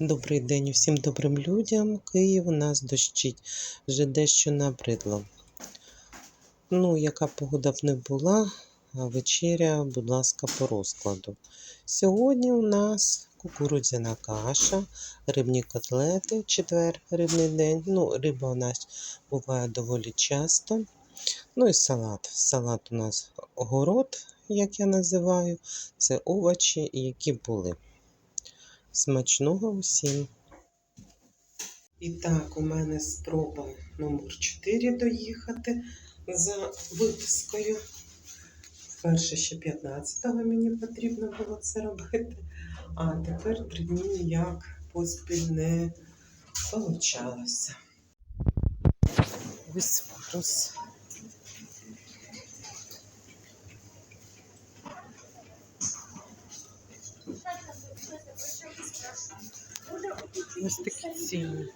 Добрий день усім добрим людям. Київ у нас дощить. Вже дещо набридло. Ну, яка погода б не була, вечеря, будь ласка, по розкладу. Сьогодні у нас кукурудзяна каша, рибні котлети, четвер, рибний день. Ну, риба у нас буває доволі часто. Ну і салат. Салат у нас город, як я називаю. Це овочі, які були. Смачного усім. І так, у мене спроба номер 4 доїхати за випискою. Перше ще 15-го мені потрібно було це робити, а тепер три дні ніяк поспіль не получалося. Ось вирус. Ось такі ціни.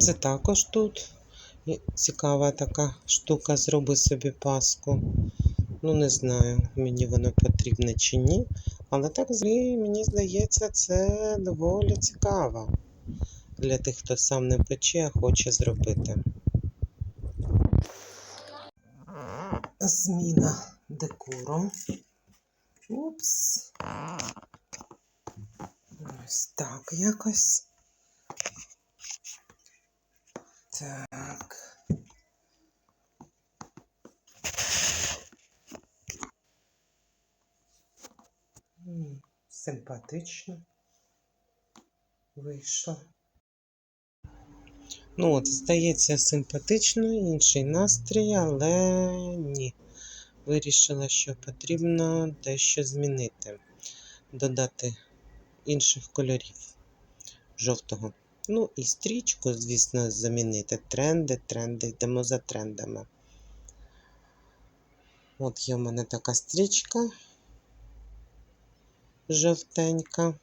Це також тут. Цікава така штука, зроби собі паску. Ну, не знаю, мені воно потрібне чи ні. Але так мені здається, це доволі цікаво для тих, хто сам не пече, а хоче зробити. Зміна декору. Упс. Ось так якось. Так. Симпатично. Вийшло. Ну от, здається, симпатично, інший настрій, але ні. Вирішила, що потрібно дещо змінити. Додати інших кольорів жовтого. Ну і стрічку, звісно, замінити. Тренди, тренди, йдемо за трендами. От є в мене така стрічка жовтенька.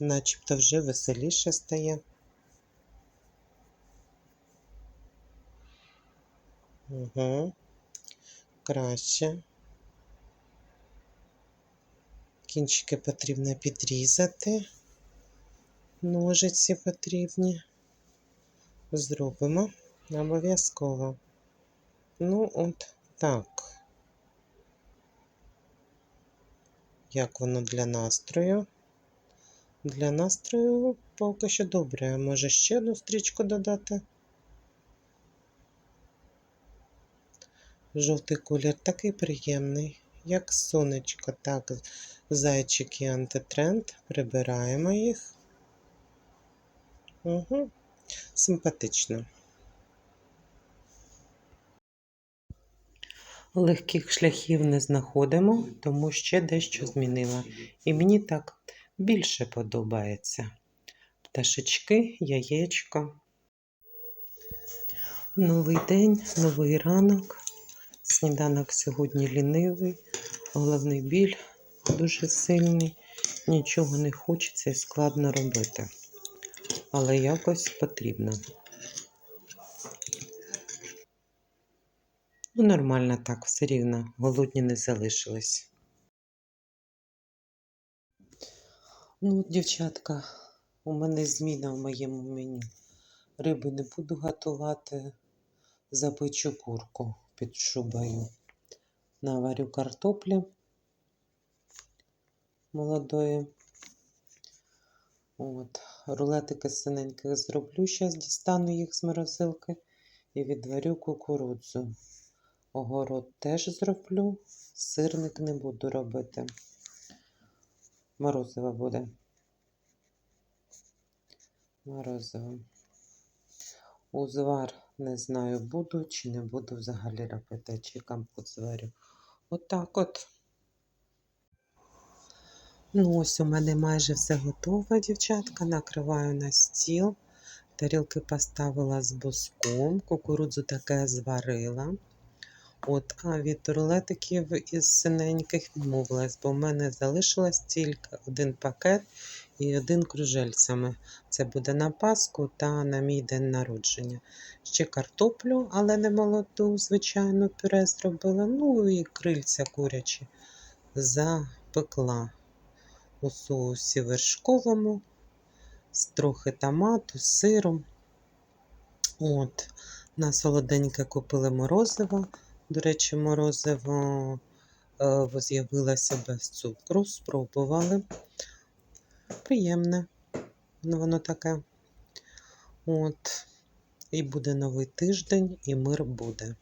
Начебто вже веселіше стає. Угу. Краще. Кінчики потрібно підрізати. Ножиці потрібні. Зробимо обов'язково. Ну, от так. Як воно для настрою? Для настрою поки що добре. Може ще одну стрічку додати? Жовтий колір такий приємний, як сонечко. Так, зайчики антитренд. Прибираємо їх. Угу. Симпатично. Легких шляхів не знаходимо, тому ще дещо змінила. І мені так більше подобається. Пташечки, яєчко. Новий день, новий ранок. Сніданок сьогодні лінивий, головний біль дуже сильний. Нічого не хочеться і складно робити. Але якось потрібно. Ну, нормально так, все рівно, голодні не залишились. Ну, дівчатка, у мене зміна в моєму меню. Риби не буду готувати, запечу курку під шубою. Наварю картоплі молодої. От, рулетики синеньких зроблю, зараз дістану їх з морозилки і відварю кукурудзу. Огород теж зроблю, сирник не буду робити. Морозиво буде. Морозиво. Узвар не знаю, буду чи не буду взагалі робити, чи компот зварю. Отак от. Ну, ось у мене майже все готове, дівчатка. Накриваю на стіл. Тарілки поставила з буском, кукурудзу таке зварила. От, а від рулетиків із синеньких відмовилась, бо в мене залишилось тільки один пакет і один кружельцями. Це буде на Пасху та на мій день народження. Ще картоплю, але не молоду, звичайно, пюре зробила. Ну і крильця курячі запекла. у соусі вершковому, з трохи томату, сиром. От, на солоденьке купили морозиво. До речі, морозиво е, з'явилося без цукру, спробували. Приємне, ну, воно таке. От. І буде новий тиждень, і мир буде.